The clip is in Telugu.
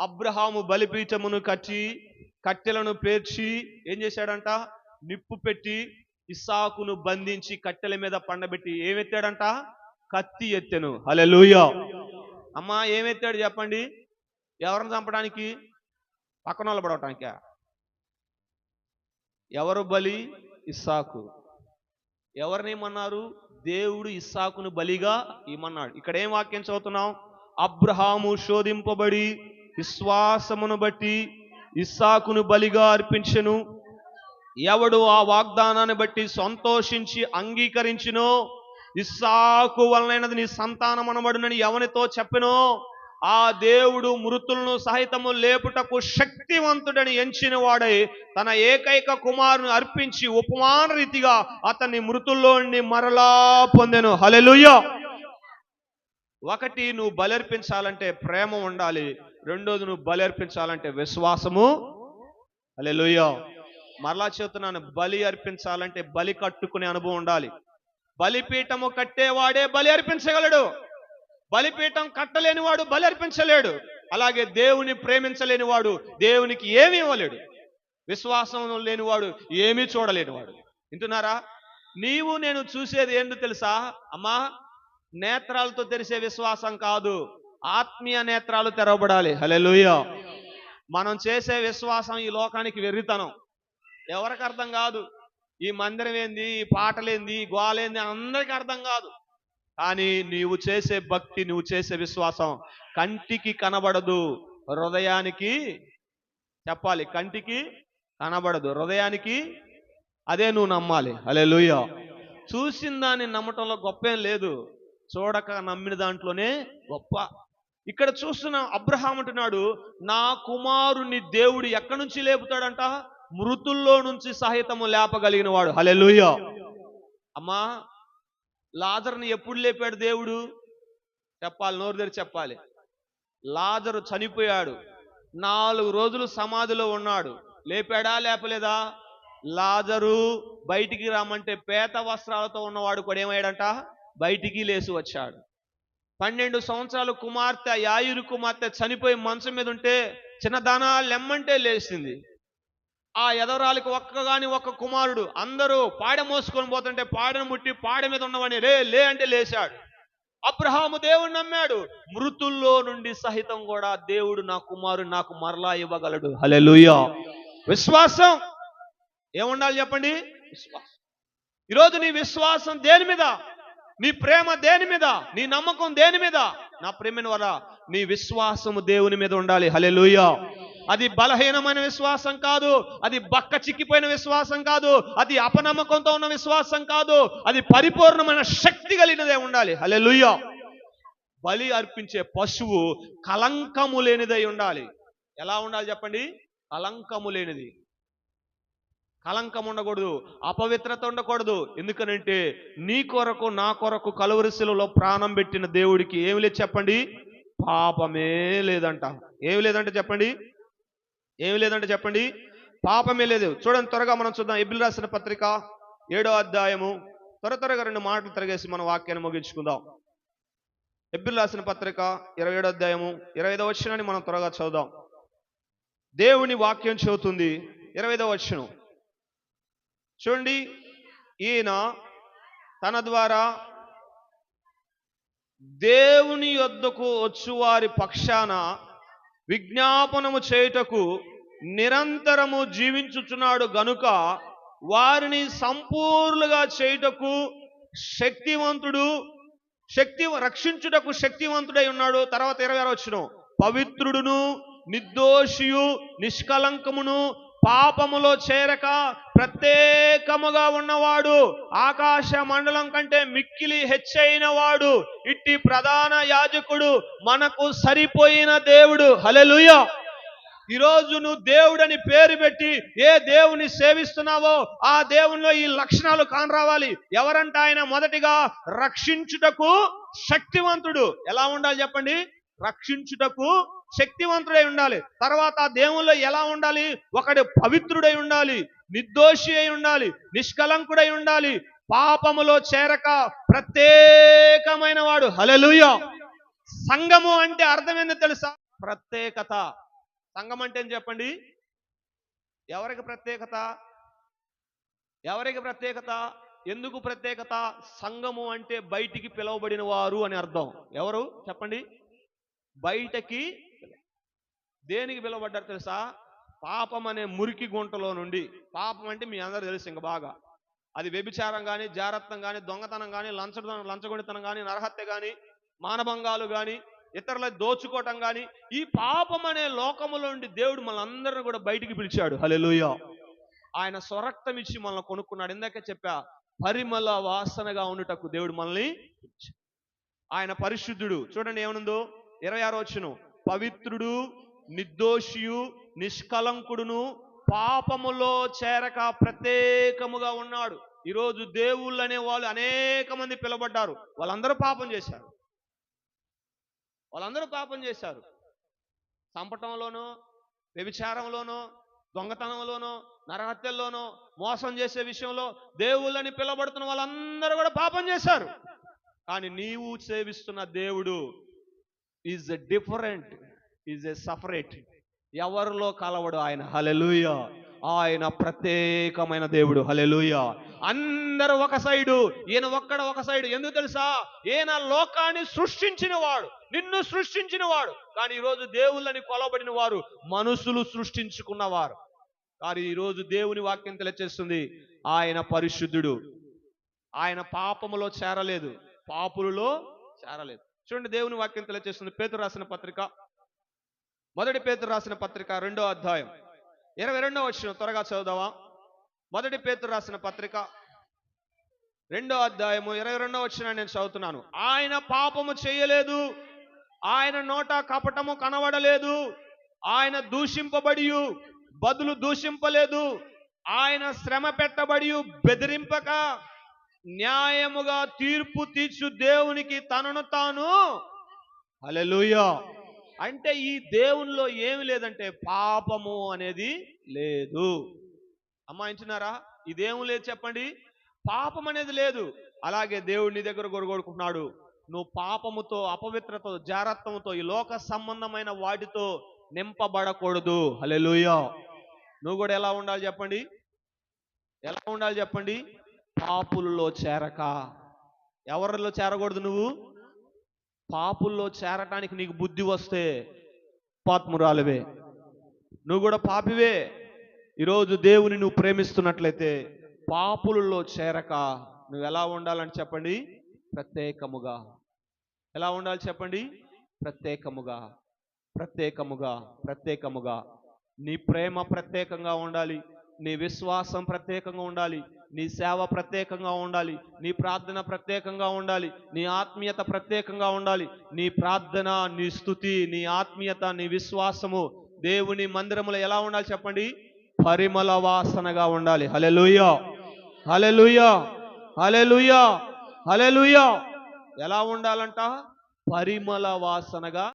అబ్రహాము బలిపీఠమును కట్టి కట్టెలను పేర్చి ఏం చేశాడంట? నిప్పు పెట్టి ఇస్సాకును బంధించి కట్టెల మీద పండబెట్టి ఏమెత్తాడంట కత్తి ఎత్తెను. హల్లెలూయా. అమ్మా ఏమెత్తాడు చెప్పండి? ఎవరిని చంపడానికి? పక్కన వాళ్ళు పడవటానికా? ఎవరు బలి? ఇస్సాకు. ఎవరిని ఏమన్నారు? దేవుడు ఇస్సాకును బలిగా ఇమ్మన్నాడు ఇక్కడ ఏం వాక్యం చదువుతున్నాం? అబ్రహాము శోధింపబడి విశ్వాసమును బట్టి ఇస్సాకును బలిగా అర్పించను. ఎవడు ఆ వాగ్దానాన్ని బట్టి సంతోషించి అంగీకరించినో ఇస్సాకు వలనైనది నీ సంతానం అనబడునని ఎవనితో చెప్పినో ఆ దేవుడు మృతులను సహితము లేపుటకు శక్తివంతుడని ఎంచిన వాడై తన ఏకైక కుమారుని అర్పించి ఉపమాన రీతిగా అతన్ని మృతుల్లోని మరలా పొందెను. హలెలుయ్య ఒకటి నువ్వు బలర్పించాలంటే ప్రేమ ఉండాలి. రెండోది నువ్వు బలర్పించాలంటే విశ్వాసము. అలే లుయో మరలా చెబుతున్నాను బలి అర్పించాలంటే బలి కట్టుకునే అనుభవం ఉండాలి. బలిపీఠము కట్టేవాడే బలి అర్పించగలడు. బలిపీఠం కట్టలేనివాడు బలి అర్పించలేడు. అలాగే దేవుని ప్రేమించలేని వాడు దేవునికి ఏమీ ఇవ్వలేడు. విశ్వాసం లేనివాడు ఏమీ చూడలేనివాడు. వింటున్నారా? నీవు నేను చూసేది ఏంటో తెలుసా? అమ్మా నేత్రాలతో తెరిసే విశ్వాసం కాదు. ఆత్మీయ నేత్రాలు తెరవబడాలి. హలెలుయ మనం చేసే విశ్వాసం ఈ లోకానికి వెర్రితనం. ఎవరికి అర్థం కాదు? ఈ మందిరం ఏంది? ఈ పాటలేంది ఈ గోలేంది అందరికి అర్థం కాదు. కానీ నీవు చేసే భక్తి నువ్వు చేసే విశ్వాసం కంటికి కనబడదు. హృదయానికి చెప్పాలి. కంటికి కనబడదు. హృదయానికి అదే నువ్వు నమ్మాలి. అలే చూసిన దాన్ని నమ్మటంలో గొప్పేం లేదు. చూడక నమ్మిన దాంట్లోనే గొప్ప ఇక్కడ చూస్తున్న అబ్రహాం అంటున్నాడు నా కుమారుని దేవుడు ఎక్కడి నుంచి లేపుతాడంట? మృతుల్లో నుంచి సహితము లేపగలిగిన వాడు. హలెలుయ అమ్మా లాజర్ని ఎప్పుడు లేపాడు దేవుడు? చెప్పాలి నోరు తెరి చెప్పాలి. లాజరు చనిపోయాడు. నాలుగు రోజులు సమాధిలో ఉన్నాడు. లేపాడా లేపలేదా? లాజరు బయటికి రామంటే పేత వస్త్రాలతో ఉన్నవాడు కూడా ఏమయ్యాడంట? బయటికి లేచి వచ్చాడు. పన్నెండు సంవత్సరాలు కుమార్తె యాయురు కుమార్తె చనిపోయి మంచం మీద ఉంటే చిన్నదానా లెమ్మంటే లేచింది. ఆ ఎదవరాలికి ఒక్కగాని ఒక్క కుమారుడు అందరూ పాడె మోసుకొని పోతుంటే పాడెను ముట్టి పాడె మీద ఉన్నవాడిని రే లే అంటే లేచాడు. అబ్రహాము దేవుడు నమ్మాడు. మృతుల్లో నుండి సహితం కూడా దేవుడు నా కుమారుడు నాకు మరలా ఇవ్వగలడు. హలెలుయా విశ్వాసం. ఏముండాలి చెప్పండి? విశ్వాసం. ఈరోజు నీ విశ్వాసం దేని మీద? నీ ప్రేమ దేని మీద? నీ నమ్మకం దేని మీద? నా ప్రేమని వల్ల నీ విశ్వాసము దేవుని మీద ఉండాలి. హలెలుయ అది బలహీనమైన విశ్వాసం కాదు అది బక్క చిక్కిపోయిన విశ్వాసం కాదు అది అపనమ్మకంతో ఉన్న విశ్వాసం కాదు అది పరిపూర్ణమైన శక్తి కలిగినదే ఉండాలి. హలెలుయ బలి అర్పించే పశువు కలంకము లేనిదై ఉండాలి. ఎలా ఉండాలి చెప్పండి? కలంకము లేనిది. కలంకం ఉండకూడదు అపవిత్రత ఉండకూడదు. ఎందుకనంటే నీ కొరకు నా కొరకు కలువరిశిలలో ప్రాణం పెట్టిన దేవుడికి ఏమి లేదు చెప్పండి? పాపమే లేదంట. ఏమి లేదంటే చెప్పండి? ఏమి లేదంటే చెప్పండి? పాపమే లేదు. చూడండి త్వరగా మనం చూద్దాం. ఎబిల్ రాసిన పత్రిక ఏడో అధ్యాయము. త్వర త్వరగా రెండు మాటలు తిరగేసి మనం వాక్యాన్ని ముగించుకుందాం. ఎబ్బిల్ రాసిన పత్రిక ఇరవై ఏడో అధ్యాయము ఇరవై ఐదో వచ్చినాన్ని మనం త్వరగా చదువుదాం. దేవుని వాక్యం చెబుతుంది. ఇరవై ఐదో వచ్చినం చూడండి ఈయన తన ద్వారా దేవుని యొద్దకు వచ్చు వారి పక్షాన విజ్ఞాపనము చేయుటకు నిరంతరము జీవించుచున్నాడు గనుక వారిని సంపూర్ణగా చేయుటకు శక్తివంతుడు శక్తి రక్షించుటకు శక్తివంతుడై ఉన్నాడు. తర్వాత ఇరవై ఆరు వచ్చిన పవిత్రుడును నిర్దోషియు నిష్కలంకమును పాపములో చేరక ప్రత్యేకముగా ఉన్నవాడు ఆకాశ మండలం కంటే మిక్కిలి హెచ్చైన వాడు ఇట్టి ప్రధాన యాజకుడు మనకు సరిపోయిన దేవుడు. హలెలుయ ఈరోజు నువ్వు దేవుడని పేరు పెట్టి ఏ దేవుని సేవిస్తున్నావో ఆ దేవునిలో ఈ లక్షణాలు కానరావాలి. ఎవరంట ఆయన మొదటిగా రక్షించుటకు శక్తివంతుడు. ఎలా ఉండాలి చెప్పండి? రక్షించుటకు శక్తివంతుడై ఉండాలి. తర్వాత దేవుల్లో ఎలా ఉండాలి? ఒకడు పవిత్రుడై ఉండాలి నిర్దోషి అయి ఉండాలి నిష్కలంకుడై ఉండాలి. పాపములో చేరక ప్రత్యేకమైన వాడు. హలలుయ సంఘము అంటే అర్థం ఏందో తెలుసా? ప్రత్యేకత. సంఘం అంటే ఏం చెప్పండి? ఎవరికి ప్రత్యేకత? ఎవరికి ప్రత్యేకత? ఎందుకు ప్రత్యేకత? సంఘము అంటే బయటికి పిలువబడిన వారు అని అర్థం. ఎవరు? చెప్పండి. బయటకి దేనికి పిలువబడ్డారు తెలుసా? పాపం అనే మురికి గుంటలో నుండి. పాపం అంటే మీ అందరూ తెలుసు ఇంక బాగా. అది వ్యభిచారం కానీ జారత్వం కానీ దొంగతనం కానీ లంచ లంచగొడితనం కానీ నరహత్య కానీ మానభంగాలు కానీ ఇతరుల దోచుకోవటం కానీ ఈ పాపం అనే లోకములో నుండి దేవుడు మనందరిని కూడా బయటికి పిలిచాడు. హలెలుయ ఆయన స్వరక్తం ఇచ్చి మనల్ని కొనుక్కున్నాడు. ఇందాకే చెప్పా పరిమళ వాసనగా ఉండుటకు దేవుడు మనల్ని ఆయన పరిశుద్ధుడు. చూడండి ఏమనుందో ఇరవై ఆరో వచ్చును పవిత్రుడు నిర్దోషియు నిష్కలంకుడును పాపములో చేరక ప్రత్యేకముగా ఉన్నాడు. ఈరోజు దేవుళ్ళు అనే వాళ్ళు అనేక మంది పిలబడ్డారు వాళ్ళందరూ పాపం చేశారు. వాళ్ళందరూ పాపం చేశారు. చంపటంలోనో వ్యభిచారంలోనో దొంగతనంలోనో నరహత్యల్లోనో మోసం చేసే విషయంలో దేవుళ్ళని పిలబడుతున్న వాళ్ళందరూ కూడా పాపం చేశారు. కానీ నీవు సేవిస్తున్న దేవుడు is different is a separate ఎవరిలో కలవడు ఆయన? హలెలుయ ఆయన ప్రత్యేకమైన దేవుడు. హలెలుయ అందరూ ఒక సైడు. ఈయన ఒక్కడ ఒక సైడు. ఎందుకు తెలుసా? ఈయన లోకాన్ని సృష్టించిన వాడు నిన్ను సృష్టించిన వాడు కానీ ఈరోజు దేవుళ్ళని కొలబడిన వారు మనుషులు సృష్టించుకున్నవారు. కానీ ఈరోజు దేవుని వాక్యం తెలియచేస్తుంది. ఆయన పరిశుద్ధుడు. ఆయన పాపములో చేరలేదు. పాపులలో చేరలేదు. చూడండి దేవుని వాక్యం తెలియచేస్తుంది. పేతురు రాసిన పత్రిక మొదటి పేతురు రాసిన పత్రిక రెండో అధ్యాయం. ఇరవై రెండో వచ్చిన త్వరగా చదువుదామా? మొదటి పేతురు రాసిన పత్రిక రెండో అధ్యాయము ఇరవై రెండో వచ్చిన నేను చదువుతున్నాను. ఆయన పాపము చేయలేదు. ఆయన నోట కపటము కనబడలేదు. ఆయన దూషింపబడి బదులు దూషింపలేదు. ఆయన శ్రమ పెట్టబడి బెదిరింపక న్యాయముగా తీర్పు తీర్చు దేవునికి తనను తాను. అలెలుయా అంటే ఈ దేవునిలో ఏమి లేదంటే పాపము అనేది లేదు. అమ్మాయించున్నారా ఈ దేవుని లేదు చెప్పండి. పాపం అనేది లేదు. అలాగే దేవుడు నీ దగ్గర గొరగొడుకుంటున్నాడు. నువ్వు పాపముతో అపవిత్రతో జారత్వంతో ఈ లోక సంబంధమైన వాటితో నింపబడకూడదు. హల్లెలూయా. నువ్వు కూడా ఎలా ఉండాలి చెప్పండి? ఎలా ఉండాలి చెప్పండి? పాపుల్లో చేరక. ఎవరిలో చేరకూడదు నువ్వు? పాపుల్లో చేరటానికి నీకు బుద్ధి వస్తే పాత్మురాలువే. నువ్వు కూడా పాపివే. ఈరోజు దేవుని నువ్వు ప్రేమిస్తున్నట్లయితే పాపులలో చేరక నువ్వు ఎలా ఉండాలని చెప్పండి? ప్రత్యేకముగా. ఎలా ఉండాలి చెప్పండి? ప్రత్యేకముగా. ప్రత్యేకముగా. ప్రత్యేకముగా. నీ ప్రేమ ప్రత్యేకంగా ఉండాలి. నీ విశ్వాసం ప్రత్యేకంగా ఉండాలి నీ సేవ ప్రత్యేకంగా ఉండాలి నీ ప్రార్థన ప్రత్యేకంగా ఉండాలి నీ ఆత్మీయత ప్రత్యేకంగా ఉండాలి. నీ ప్రార్థన నీ స్థుతి నీ ఆత్మీయత నీ విశ్వాసము దేవుని మందిరములో ఎలా ఉండాలి చెప్పండి? పరిమళ వాసనగా ఉండాలి. హలే హలెలుయా హలే హలెలుయా ఎలా ఉండాలంట? పరిమళ వాసనగా